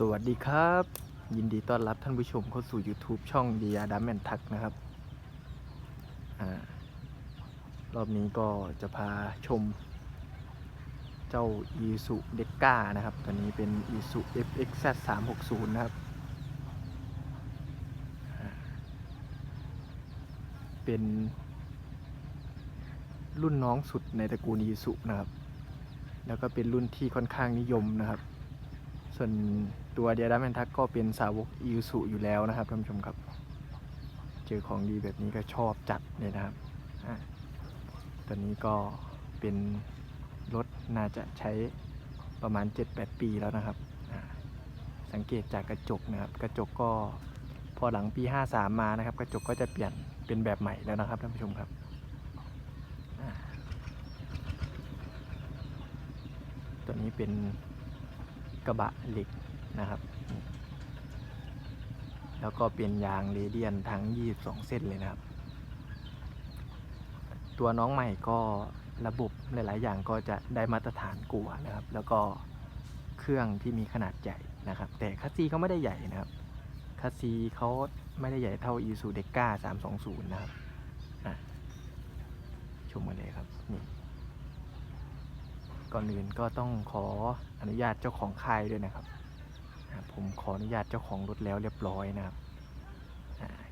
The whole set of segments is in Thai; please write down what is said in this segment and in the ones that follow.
สวัสดีครับ ยินดีต้อนรับท่านผู้ชมเข้าสู่ YouTube ช่องดียาดัมแมนทักนะครับอรอบนี้ก็จะพาชม เจ้า i s u d e c a นะครับ ตัวนี้เป็น i s u FXZ 360นะครับ เป็นรุ่นน้องสุดในตระกูล i s u นะครับ แล้วก็เป็นรุ่นที่ค่อนข้างนิยมนะครับส่วน ตัวเดียดัมแมนทักก็เป็นสาวกอิวสุอยู่แล้วนะครับท่านผู้ชมครับ เจอของดีแบบนี้ก็ชอบจัดเลยนะครับอะตัวนี้ก็เป็นรถน่าจะใช้ประมาณ 7-8 ปีแล้วนะครับอะสังเกตจากกระจกนะครับ กระจกก็พอหลังปี 53 มานะครับ กระจกก็จะเปลี่ยนเป็นแบบใหม่แล้วนะครับท่านผู้ชมครับอะตัวนี้เป็นกระบะเหล็ก นะครับ แล้วก็เป็นยางเรเดียนทั้ง 22 เส้นเลยนะครับ ตัวน้องใหม่ก็ระบบหลาย ๆ อย่างก็จะได้มาตรฐานกว่านะครับ แล้วก็เครื่องที่มีขนาดใหญ่นะครับ แต่คัสซีเขาไม่ได้ใหญ่นะครับคัสซีเขาไม่ได้ใหญ่เท่า i s u d e c a 320นะครับชมกันเลยครับนี่ก่อนอื่นก็ต้องขออนุญาตเจ้าของค่ายด้วยนะครับ ผมขออนุญาตเจ้าของรถแล้วเรียบร้อยนะครับ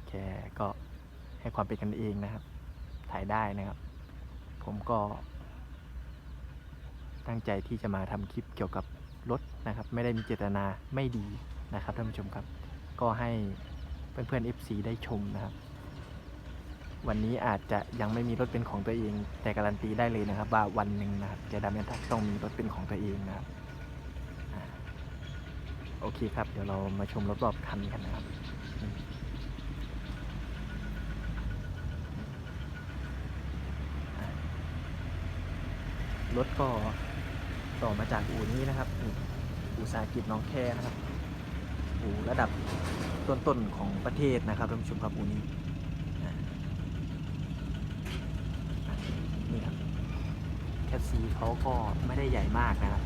แค่ก็ให้ความเป็นกันเองนะครับ ถ่ายได้นะครับ ผมก็ ตั้งใจที่จะมาทำคลิปเกี่ยวกับรถนะครับ ไม่ได้มีเจตนาไม่ดีนะครับท่านผู้ชมครับ ก็ให้เพื่อนๆ FC ได้ชมนะครับ วันนี้อาจจะยังไม่มีรถเป็นของตัวเอง แต่การันตีได้เลยนะครับว่าวันหนึ่งนะครับเจดามินทักต้องมีรถเป็นของตัวเองนะครับ โอเคครับ เดี๋ยวเรามาชมรอบๆคันกันนะครับรถก็ต่อมาจากอู่นี้นะครับ อู่สาหกิจน้องแคนะครับ อู่ระดับต้นๆของประเทศนะครับท่านผู้ชมครับอู่นี้นี่ครับแคปซีเขาก็ไม่ได้ใหญ่มากนะครับ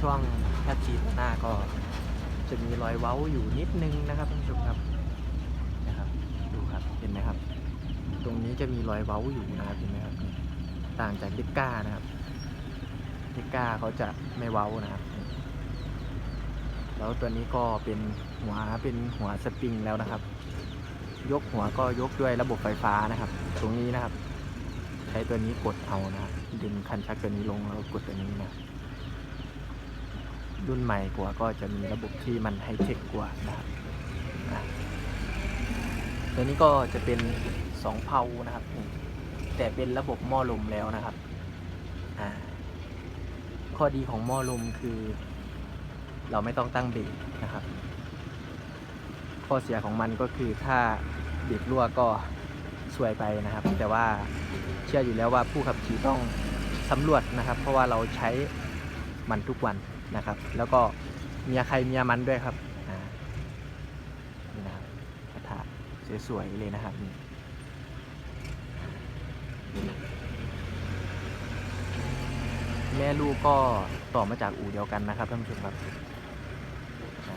ช่วงแคปซีตัวหน้าก็จะมีรอยเว้าอยู่นิดนึงนะครับท่านผู้ชมครับนะครับดูครับเห็นไหมครับ ตรงนี้จะมีรอยเว้าอยู่นะครับเห็นไหมครับ ต่างจากเด็กก้านะครับเด็กก้าเขาจะไม่เว้านะครับ แล้วตัวนี้ก็เป็นหัวเป็นหัวสปริงแล้วนะครับ ยกหัวก็ยกด้วยระบบไฟฟ้านะครับ ตรงนี้นะครับ ใช้ตัวนี้กดเอานะครับดึงคันชักตัวนี้ลงแล้วกดตัวนี้นะ รุ่นใหม่กว่าก็จะมีระบบที่มันไฮเทคกว่านะครับตัวนี้ก็จะเป็นสองเพานะครับแต่เป็นระบบหม้อลมแล้วนะครับข้อดีของหม้อลมคือ เราไม่ต้องตั้งเบรกนะครับ ข้อเสียของมันก็คือถ้าเบรกรั่วก็สวยไปนะครับ แต่ว่าเชื่ออยู่แล้วว่าผู้ขับขี่ต้องสำรวจนะครับ เพราะว่าเราใช้มันทุกวัน นะครับ แล้วก็เมียใครเมียมันด้วยครับนี่นะครับกระทะสวยๆเลยนะครับนี่แม่ลูกก็ต่อมาจากอู่เดียวกันนะครับท่านผู้ชมครับอ่า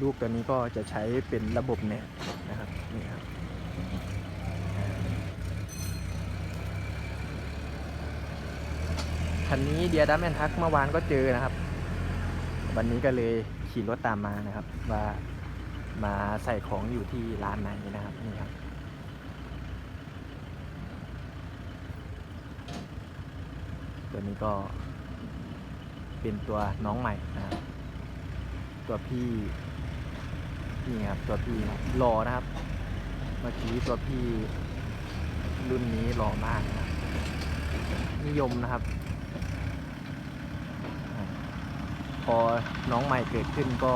ลูกตัวนี้ก็จะใช้เป็นระบบเน็ตนะครับนี่ครับคันนี้เดียดัมแอนทักเมื่อวานก็เจอนะครับ วันนี้ก็เลยขี่รถตามมานะครับ ว่ามาใส่ของอยู่ที่ร้านไหนนะครับนี่ครับตัวนี้ก็เป็นตัวน้องใหม่นะครับ ตัวพี่ นี่ครับตัวพี่หล่อนะครับ เมื่อกี้ตัวพี่รุ่นนี้หล่อมากนะนิยมนะครับ พอน้องใหม่เกิดขึ้นก็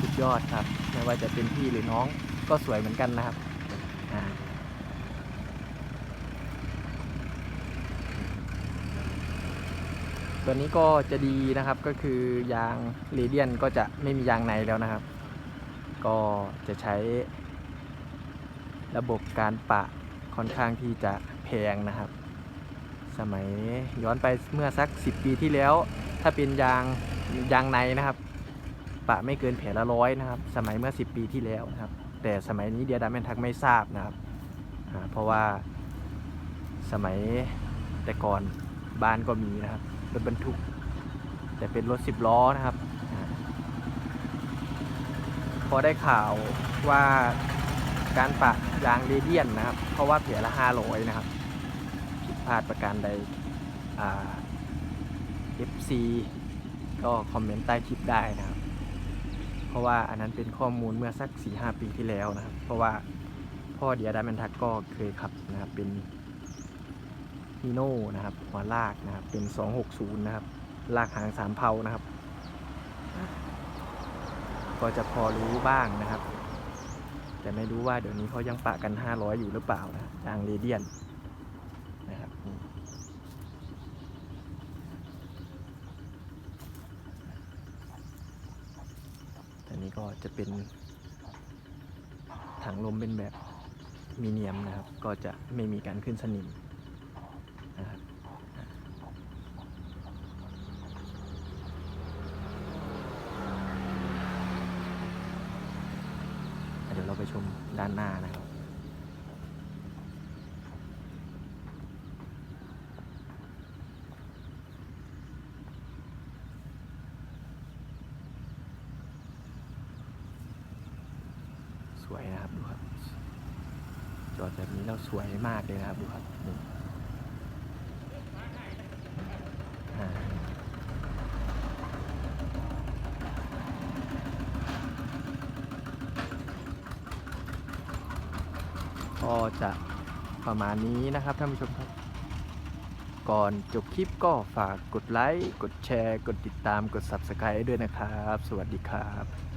สุดยอดครับ ไม่ว่าจะเป็นพี่หรือน้องก็สวยเหมือนกันนะครับอ่า ตัวนี้ก็จะดีนะครับก็คือยางเรเดียนก็จะไม่มียางในแล้วนะครับ ก็จะใช้ระบบการปะค่อนข้างที่จะแพงนะครับ สมัยย้อนไปเมื่อสัก 10 ปีที่แล้ว ถ้าเป็นยางยางในนะครับ ปะไม่เกินแผลละร้อยนะครับ สมัยเมื่อ 10 ปีที่แล้วนะครับ แต่สมัยนี้เดียดาแมนทักไม่ทราบนะครับ เพราะว่าสมัยแต่ก่อนบ้านก็มีนะครับ รถบรรทุก แต่เป็นรถ10ล้อนะครับ พอได้ข่าวว่าการปะยางเรเดียนนะครับ เพราะว่าแผลละ500นะครับ ผิดพลาดประการใดอ่า FC ก็คอมเมนต์ใต้คลิปได้นะครับ เพราะว่าอันนั้นเป็นข้อมูลเมื่อสัก4-5ปีที่แล้วนะครับ เพราะว่าพ่อเดียดาแมนทักก็เคยขับนะครับเป็น ฮีโน่นะครับหัวลากนะครับเป็น 260 นะครับ ลากหางสามเพานะครับ ก็จะพอรู้บ้างนะครับ แต่ไม่รู้ว่าเดี๋ยวนี้เขายังปะกัน 500 อยู่หรือเปล่านะยางเรเดียนนะครับอันนี้ก็จะเป็นถังลมเป็นแบบมีเนียมนะครับ ก็จะไม่มีการขึ้นสนิมนะครับ เดี๋ยวเราไป ชมด้านหน้านะครับ สวยนะครับดูครับ จอดแบบนี้แล้วสวยมากเลยนะครับดูครับนี่อ่า ก็จะประมาณนี้นะครับท่านผู้ชมครับ ก่อนจบคลิปก็ฝากกดไลค์ กดแชร์ กดติดตาม กด Subscribe ด้วยนะครับ สวัสดีครับ